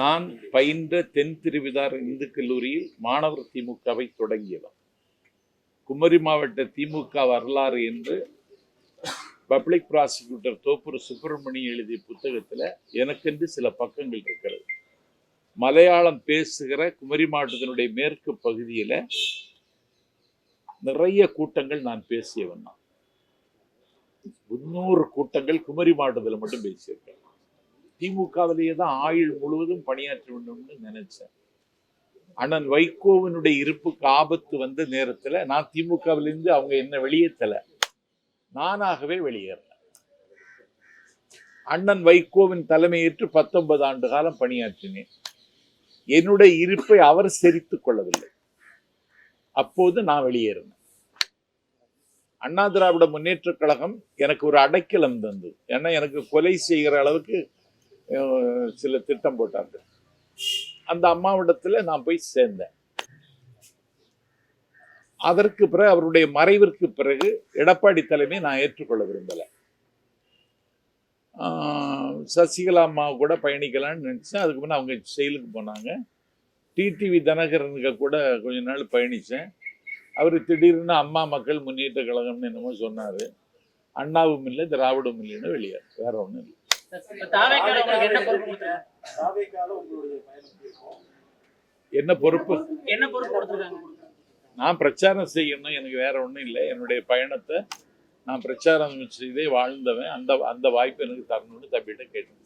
நான் பயின்ற தென் திருவிதார் இந்து கல்லூரியில் மாணவர் திமுகவை தொடங்கியவர் குமரி மாவட்ட திமுக வரலாறு என்று பப்ளிக் ப்ராசிக்யூட்டர் தோப்பூர் சுப்பிரமணியம் எழுதிய புத்தகத்தில் எனக்கென்று சில பக்கங்கள் இருக்கிறது. மலையாளம் பேசுகிற குமரி மாவட்டத்தினுடைய மேற்கு பகுதியில் நிறைய கூட்டங்கள் நான் பேசியவன் தான். முன்னூறு கூட்டங்கள் குமரி மாவட்டத்தில் மட்டும் பேசியிருக்கேன். திமுகவிலேயே தான் ஆயுள் முழுவதும் பணியாற்ற வேண்டும்னு நினைச்சேன். அண்ணன் வைகோவினுடைய இருப்புக்கு ஆபத்து வந்த நேரத்தில் நான் திமுகவிலிருந்து அவங்க என்ன வெளியேற்றல நானாகவே வெளியேறினேன் அண்ணன் வைகோவின் தலைமையேற்று பத்தொன்பது ஆண்டு காலம் பணியாற்றினேன். என்னுடைய இருப்பை அவர் செரித்துக் கொள்ளவில்லை. அப்போது நான் வெளியேறினேன். அண்ணா திராவிட முன்னேற்ற கழகம் எனக்கு ஒரு அடைக்கலம் தந்தது. ஏன்னா எனக்கு கொலை செய்கிற அளவுக்கு சில திட்டம் போட்டார்கள் அந்த அம்மாவிடத்தில் நான் போய் சேர்ந்தேன். அதற்கு பிறகு அவருடைய மறைவிற்கு பிறகு எடப்பாடி தலைமை நான் ஏற்றுக்கொள்ள விரும்பலை. சசிகலா அம்மா கூட பயணிக்கலாம்னு நினச்சேன். அதுக்கு முன்னே அவங்க செயலுக்கு போனாங்க. டிடிவி தனகரனுக்கு கூட கொஞ்ச நாள் பயணித்தேன் அவர் திடீர்னு அம்மா மக்கள் முன்னேற்ற கழகம்னு என்னமோ சொன்னார். அண்ணாவும் இல்லை திராவிடமும் இல்லைன்னு வெளியே வேற ஒன்றும் இல்லை. என்ன பொறுப்பு? என்ன பொறுப்பு? நான் பிரச்சாரம் செய்யணும் எனக்கு வேற ஒன்றும் இல்லை. என்னுடைய பயணத்தை நான் பிரச்சாரம் செய்தே வாழ்ந்தவன். அந்த அந்த வாய்ப்பு எனக்கு தரணும்னு தம்பிகிட்ட கேட்டேன்.